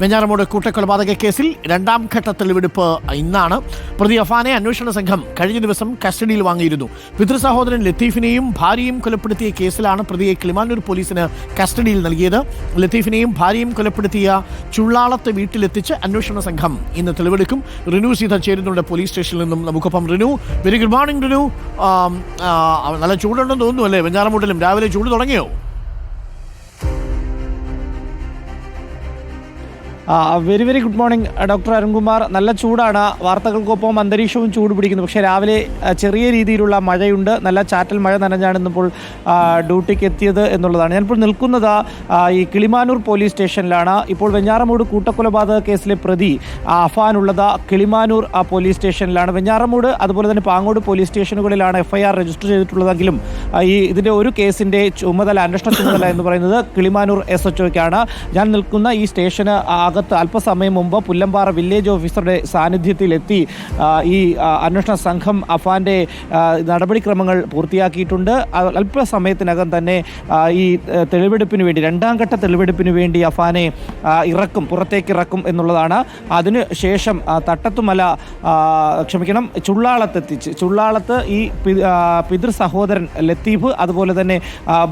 വെഞ്ഞാറമൂട് കൂട്ടക്കൊലപാതക കേസിൽ രണ്ടാം ഘട്ട തെളിവെടുപ്പ് ഇന്നാണ്. പ്രതി അഫാനെ അന്വേഷണ സംഘം കഴിഞ്ഞ ദിവസം കസ്റ്റഡിയിൽ വാങ്ങിയിരുന്നു. പിതൃസഹോദരൻ ലത്തീഫിനെയും ഭാര്യയും കൊലപ്പെടുത്തിയ കേസിലാണ് പ്രതിയെ കിളിമാനൂർ പോലീസിന് കസ്റ്റഡിയിൽ നൽകിയത്. ലത്തീഫിനെയും ഭാര്യയും കൊലപ്പെടുത്തിയ ചുള്ളാളത്ത് വീട്ടിലെത്തിച്ച് അന്വേഷണ സംഘം ഇന്ന് തെളിവെടുക്കും. റിനു സീത ചേരുന്നുണ്ട് പോലീസ് സ്റ്റേഷനിൽ നിന്നും. നമുക്കൊപ്പം Rinu. Very good morning Rinu. നല്ല ചൂടുണ്ടെന്ന് തോന്നുന്നു അല്ലേ? വെഞ്ഞാറമൂട്ടിലും രാവിലെ ചൂട് തുടങ്ങിയോ? Very very good morning doctor Arunkumar. നല്ല ചൂടാണ്. വാർത്തകൾക്കൊപ്പം അന്തരീക്ഷവും ചൂട് പിടിക്കുന്നു. പക്ഷേ രാവിലെ ചെറിയ രീതിയിലുള്ള മഴയുണ്ട്. നല്ല ചാറ്റൽ മഴ നനഞ്ഞാണ് ഇന്നിപ്പോൾ ഡ്യൂട്ടിക്ക് എത്തിയത് എന്നുള്ളതാണ്. ഞാനിപ്പോൾ നിൽക്കുന്നത് ഈ കിളിമാനൂർ പോലീസ് സ്റ്റേഷനിലാണ്. ഇപ്പോൾ വെഞ്ഞാറമൂട് കൂട്ടക്കൊലപാതക കേസിലെ പ്രതി അഫാനുള്ളത് കിളിമാനൂർ പോലീസ് സ്റ്റേഷനിലാണ്. വെഞ്ഞാറമൂട് അതുപോലെ തന്നെ പാങ്ങോട് പോലീസ് സ്റ്റേഷനുകളിലാണ് എഫ്ഐആർ രജിസ്റ്റർ ചെയ്തിട്ടുള്ളതെങ്കിലും ഈ ഇതിന്റെ ഒരു കേസിന്റെ ചുമതല അന്വേഷണ ചുമതല എന്ന് പറയുന്നത് കിളിമാനൂർ എസ് എച്ച് ഞാൻ നിൽക്കുന്ന ഈ സ്റ്റേഷന് അകത്ത് അല്പസമയം മുമ്പ് പുല്ലമ്പാറ വില്ലേജ് ഓഫീസറുടെ സാന്നിധ്യത്തിലെത്തി ഈ അന്വേഷണ സംഘം അഫാന്റെ നടപടിക്രമങ്ങൾ പൂർത്തിയാക്കിയിട്ടുണ്ട്. അല്പസമയത്തിനകം തന്നെ ഈ തെളിവെടുപ്പിന് വേണ്ടി രണ്ടാം ഘട്ട തെളിവെടുപ്പിന് വേണ്ടി അഫാനെ ഇറക്കും പുറത്തേക്ക് ഇറക്കും എന്നുള്ളതാണ്. അതിന് ശേഷം തട്ടത്തുമല ക്ഷമിക്കണം ചുള്ളാളത്തെത്തിച്ച് ചുള്ളാളത്ത് ഈ പിതൃ സഹോദരൻ ലത്തീഫ് അതുപോലെ തന്നെ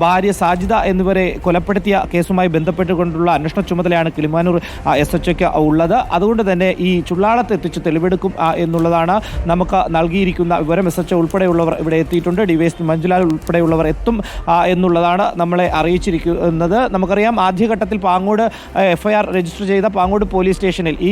ഭാര്യ സാജിദ എന്നിവരെ കൊലപ്പെടുത്തിയ കേസുമായി ബന്ധപ്പെട്ടുകൊണ്ടുള്ള അന്വേഷണ ചുമതലയാണ് കിളിമാനൂർ എസ് എച്ച് ഒക്ക് ഉള്ളത്. അതുകൊണ്ട് തന്നെ ഈ ചുള്ളാളത്ത് എത്തിച്ച് തെളിവെടുക്കും എന്നുള്ളതാണ് നമുക്ക് നൽകിയിരിക്കുന്ന വിവരം. എസ് എച്ച് ഉൾപ്പെടെയുള്ളവർ ഇവിടെ എത്തിയിട്ടുണ്ട്. ഡിവൈഎസ് മഞ്ജുലാൽ ഉൾപ്പെടെയുള്ളവർ എത്തും എന്നുള്ളതാണ് നമ്മളെ അറിയിച്ചിരിക്കുന്നത്. നമുക്കറിയാം ആദ്യഘട്ടത്തിൽ Pangode F I R register ചെയ്ത പാങ്ങോട് പോലീസ് സ്റ്റേഷനിൽ ഈ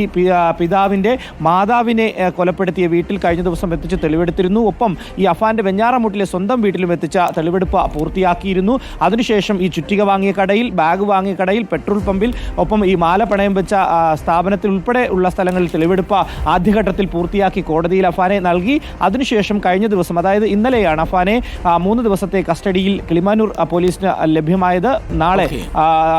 പിതാവിന്റെ മാതാവിനെ കൊലപ്പെടുത്തിയ വീട്ടിൽ കഴിഞ്ഞ ദിവസം എത്തിച്ച് തെളിവെടുത്തിരുന്നു. ഒപ്പം ഈ അഫാന്റെ വെഞ്ഞാറമൂട്ടിലെ സ്വന്തം വീട്ടിലും എത്തിച്ച തെളിവെടുപ്പ് പൂർത്തിയാക്കിയിരുന്നു. അതിനുശേഷം ഈ ചുറ്റിക വാങ്ങിയ കടയിൽ ബാഗ് വാങ്ങിയ കടയിൽ പെട്രോൾ പമ്പിൽ ഒപ്പം ഈ മാല പണയം വെച്ച ആ, സ്ഥാപനത്തിൽ ഉൾപ്പെടെ ഉള്ള സ്ഥലങ്ങളിൽ തെളിവെടുപ്പ് ആദ്യഘട്ടത്തിൽ പൂർത്തിയാക്കി കോടതിയിൽ അഫാനെ നൽകി. അതിനുശേഷം കഴിഞ്ഞ ദിവസം അതായത് ഇന്നലെയാണ് അഫാനെ മൂന്ന് ദിവസത്തെ കസ്റ്റഡിയിൽ കിളിമാനൂർ പോലീസിന് ലഭ്യമായത്. നാളെ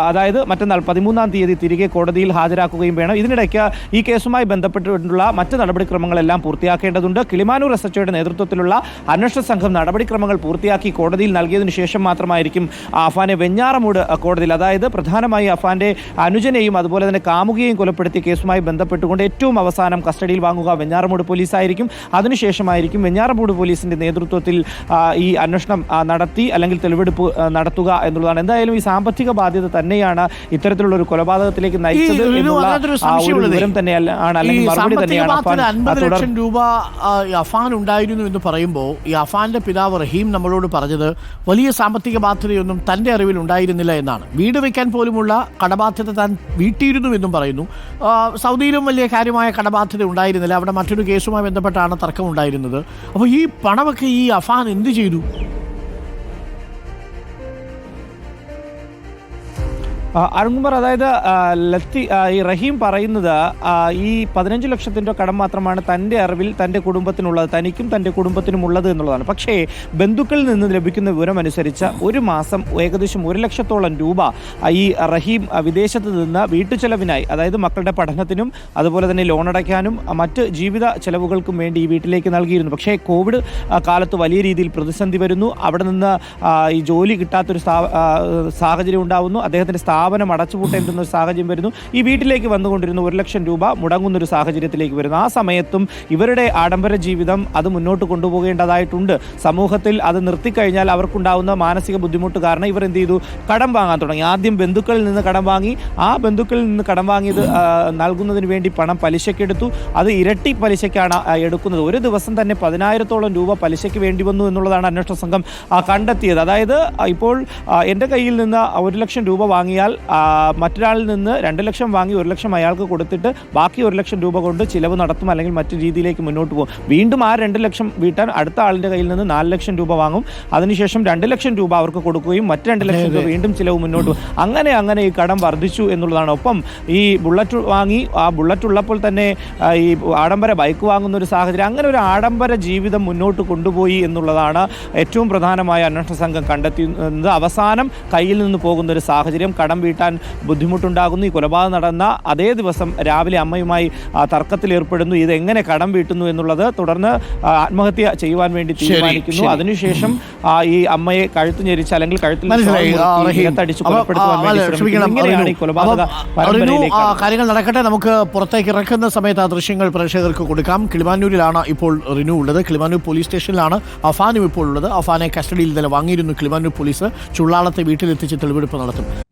അതായത് മറ്റന്നാൾ പതിമൂന്നാം തീയതി തിരികെ കോടതിയിൽ ഹാജരാക്കുകയും വേണം. ഇതിനിടയ്ക്ക് ഈ കേസുമായി ബന്ധപ്പെട്ടിട്ടുള്ള മറ്റ് നടപടിക്രമങ്ങളെല്ലാം പൂർത്തിയാക്കേണ്ടതുണ്ട്. കിളിമാനൂർ എസ് എച്ച് നേതൃത്വത്തിലുള്ള അന്വേഷണ സംഘം നടപടിക്രമങ്ങൾ പൂർത്തിയാക്കി കോടതിയിൽ നൽകിയതിനു ശേഷം മാത്രമായിരിക്കും അഫാനെ വെഞ്ഞാറമൂട് കോടതിയിൽ അതായത് പ്രധാനമായി അഫാന്റെ അനുജനെയും അതുപോലെ തന്നെ കാമുകിയെയും കൊലപ്പെടുത്തിയ കേസുമായി ബന്ധപ്പെട്ടുകൊണ്ട് ഏറ്റവും അവസാനം കസ്റ്റഡിയിൽ വാങ്ങുക വെഞ്ഞാറമൂട് പോലീസായിരിക്കും. അതിനുശേഷമായിരിക്കും വെഞ്ഞാറമൂട് പോലീസിന്റെ നേതൃത്വത്തിൽ ഈ അന്വേഷണം നടത്തി അല്ലെങ്കിൽ തെളിവെടുപ്പ് നടത്തുക എന്നുള്ളതാണ്. എന്തായാലും ഈ സാമ്പത്തിക ബാധ്യത തന്നെയാണ് ഇത്തരത്തിലുള്ള ഒരു കൊലപാതകത്തിലേക്ക് നയിച്ചത് വിവരം തന്നെയല്ല ആണ് അല്ലെങ്കിൽ മറുപടി തന്നെയാണ് ലക്ഷം രൂപ അഫാൻ ഉണ്ടായിരുന്നു എന്ന് പറയുമ്പോൾ ഈ അഫാന്റെ പിതാവ് റഹീം നമ്മളോട് പറഞ്ഞത് വലിയ സാമ്പത്തിക ബാധ്യതയൊന്നും തന്റെ അറിവിൽ ഉണ്ടായിരുന്നില്ല എന്നാണ്. വീട് വെക്കാൻ പോലുമുള്ള കടബാധ്യത താൻ വീട്ടിയിരുന്നു എന്നും പറയുന്നു. സൗദിയിലും വലിയ കാര്യമായ കടബാധ്യത ഉണ്ടായിരുന്നില്ല. അവിടെ മറ്റൊരു കേസുമായി ബന്ധപ്പെട്ടാണ് തർക്കം ഉണ്ടായിരുന്നത് അപ്പോൾ ഈ പണമൊക്കെ ഈ അഫാൻ എന്ത് ചെയ്തു? അരുൺകുമാർ അതായത് ലത്തി ഈ റഹീം പറയുന്നത് ഈ പതിനഞ്ച് ലക്ഷത്തിന്റെ കടം മാത്രമാണ് തന്റെ അറിവിൽ തന്റെ കുടുംബത്തിനുള്ളത് തനിക്കും തന്റെ കുടുംബത്തിനും ഉള്ളത് എന്നുള്ളതാണ്. പക്ഷേ ബന്ധുക്കളിൽ നിന്ന് ലഭിക്കുന്ന വിവരം അനുസരിച്ച് ഒരു മാസം ഏകദേശം ഒരു ലക്ഷത്തോളം രൂപ ഈ റഹീം വിദേശത്ത് നിന്ന് വീട്ടുചെലവിനായി അതായത് മക്കളുടെ പഠനത്തിനും അതുപോലെ തന്നെ ലോൺ അടയ്ക്കാനും മറ്റ് ജീവിത ചെലവുകൾക്കും വേണ്ടി ഈ വീട്ടിലേക്ക് നൽകിയിരുന്നു. പക്ഷേ കോവിഡ് കാലത്ത് വലിയ രീതിയിൽ പ്രതിസന്ധി വരുന്നു. അവിടെ നിന്ന് ഈ ജോലി കിട്ടാത്തൊരു സാഹചര്യം ഉണ്ടാവുന്നു. അദ്ദേഹത്തിന്റെ സ്ഥാപനം അടച്ചുപൂട്ടേണ്ടുന്ന ഒരു സാഹചര്യം വരുന്നു. ഈ വീട്ടിലേക്ക് വന്നുകൊണ്ടിരുന്ന ഒരു ലക്ഷം രൂപ മുടങ്ങുന്ന ഒരു സാഹചര്യത്തിലേക്ക് വരുന്നു. ആ സമയത്തും ഇവരുടെ ആഡംബര ജീവിതം അത് മുന്നോട്ട് കൊണ്ടുപോകേണ്ടതായിട്ടുണ്ട്. സമൂഹത്തിൽ അത് നിർത്തിക്കഴിഞ്ഞാൽ അവർക്കുണ്ടാവുന്ന മാനസിക ബുദ്ധിമുട്ട് കാരണം ഇവർ എന്ത് ചെയ്തു? കടം വാങ്ങാൻ തുടങ്ങി. ആദ്യം ബന്ധുക്കളിൽ നിന്ന് കടം വാങ്ങി. ആ ബന്ധുക്കളിൽ നിന്ന് കടം വാങ്ങിയത് നൽകുന്നതിന് വേണ്ടി പണം പലിശക്കെടുത്തു അത് ഇരട്ടി പലിശയ്ക്കാണ് എടുക്കുന്നത്. ഒരു ദിവസം തന്നെ പതിനായിരത്തോളം രൂപ പലിശയ്ക്ക് വേണ്ടി വന്നു എന്നുള്ളതാണ് അന്വേഷണ സംഘം കണ്ടെത്തിയത്. അതായത് ഇപ്പോൾ എന്റെ കയ്യിൽ നിന്ന് ഒരു ലക്ഷം രൂപ വാങ്ങിയാൽ മറ്റൊരാളിൽ നിന്ന് രണ്ട് ലക്ഷം വാങ്ങി ഒരു ലക്ഷം അയാൾക്ക് കൊടുത്തിട്ട് ബാക്കി ഒരു ലക്ഷം രൂപ കൊണ്ട് ചിലവ് നടത്തും അല്ലെങ്കിൽ മറ്റു രീതിയിലേക്ക് മുന്നോട്ട് പോകും. വീണ്ടും ആ രണ്ട് ലക്ഷം വീട്ടാൻ അടുത്ത ആളിന്റെ കയ്യിൽ നിന്ന് നാല് ലക്ഷം രൂപ വാങ്ങും. അതിനുശേഷം രണ്ട് ലക്ഷം രൂപ അവർക്ക് കൊടുക്കുകയും മറ്റ് രണ്ട് ലക്ഷം രൂപ വീണ്ടും ചിലവ് മുന്നോട്ട് പോകും. അങ്ങനെ അങ്ങനെ ഈ കടം വർദ്ധിച്ചു എന്നുള്ളതാണ്. ഒപ്പം ഈ ബുള്ളറ്റ് വാങ്ങി ആ ബുള്ളറ്റ് ഉള്ളപ്പോൾ തന്നെ ഈ ആഡംബര ബൈക്ക് വാങ്ങുന്ന ഒരു സാഹചര്യം അങ്ങനെ ഒരു ആഡംബര ജീവിതം മുന്നോട്ട് കൊണ്ടുപോയി എന്നുള്ളതാണ് ഏറ്റവും പ്രധാനമായ അന്വേഷണ സംഘം കണ്ടെത്തുന്നത് അവസാനം കയ്യിൽ നിന്ന് പോകുന്ന ഒരു സാഹചര്യം കടം വീട്ടാൻ ബുദ്ധിമുട്ടുണ്ടാകുന്നു. ഈ കൊലപാതകം നടന്ന അതേ ദിവസം രാവിലെ അമ്മയുമായി തർക്കത്തിലേർപ്പെടുന്നു ഇതെങ്ങനെ എങ്ങനെ കടം വീട്ടുന്നു എന്നുള്ളത് തുടർന്ന് ആത്മഹത്യ ചെയ്യുവാൻ വേണ്ടി തീരുമാനിക്കുന്നു. അതിനുശേഷം ഈ അമ്മയെ കഴുത്ത് ഞെരിച്ച് അല്ലെങ്കിൽ കഴുത്തിൽ കാര്യങ്ങൾ നടക്കട്ടെ. നമുക്ക് പുറത്തേക്ക് ഇറക്കുന്ന സമയത്ത് ആ ദൃശ്യങ്ങൾ പ്രേക്ഷകർക്ക് കൊടുക്കാം. കിളിമാനൂരിലാണ് ഇപ്പോൾ റിനു ഉള്ളത്. കിളിമാനൂർ പോലീസ് സ്റ്റേഷനിലാണ് അഫാനും ഇപ്പോൾ ഉള്ളത്. അഫാനെ കസ്റ്റഡിയിൽ ഇന്നലെ വാങ്ങിയിരുന്നു. കിളിമാനൂർ പോലീസ് ചുള്ളാളത്തെ വീട്ടിലെത്തിച്ച് തെളിവെടുപ്പ് നടത്തും.